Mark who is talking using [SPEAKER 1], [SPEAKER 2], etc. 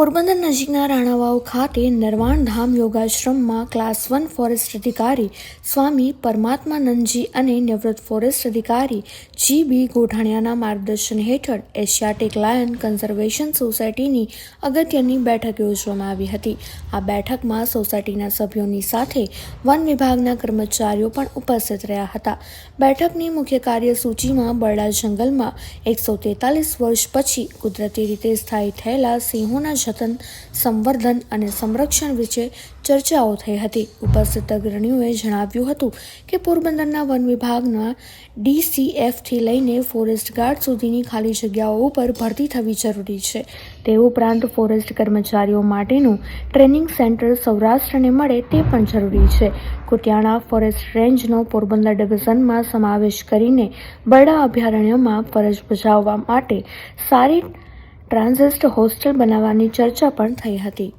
[SPEAKER 1] પોરબંદર નજીકના રાણાવાવ ખાતે નરવાણ ધામ યોગાશ્રમમાં ક્લાસ વન ફોરેસ્ટ અધિકારી સ્વામી પરમાત્માનંદજી અને નિવૃત્ત ફોરેસ્ટ અધિકારી જી બી ગોઠાણિયાના માર્ગદર્શન હેઠળ એશિયાટિક લાયન કન્ઝર્વેશન સોસાયટીની અગત્યની બેઠક યોજવામાં આવી હતી. આ બેઠકમાં સોસાયટીના સભ્યોની સાથે વન વિભાગના કર્મચારીઓ પણ ઉપસ્થિત રહ્યા હતા. બેઠકની મુખ્ય કાર્યસૂચિમાં બરડા જંગલમાં એકસો તેતાલીસ વર્ષ પછી કુદરતી રીતે સ્થાયી થયેલા સિંહોના જતન સંવર્ધન અને સંરક્ષણ વિશે ચર્ચાઓ થઈ હતી. ઉપસ્થિત અગ્રણીઓએ જણાવ્યું હતું કે પોરબંદરના વન વિભાગના ડીસીએફથી લઈને ફોરેસ્ટ ગાર્ડ સુધીની ખાલી જગ્યાઓ ઉપર ભરતી થવી જરૂરી છે. તે ઉપરાંત ફોરેસ્ટ કર્મચારીઓ માટેનું ટ્રેનિંગ સેન્ટર સૌરાષ્ટ્રને મળે તે પણ જરૂરી છે. કુટિયાણા ફોરેસ્ટ રેન્જનો પોરબંદર ડિવિઝનમાં સમાવેશ કરીને બરડા અભયારણ્યમાં ફરજ બજાવવા માટે સારી ટ્રાન્ઝિસ્ટ હોસ્ટેલ બનાવવાની ચર્ચા પણ થઈ હતી.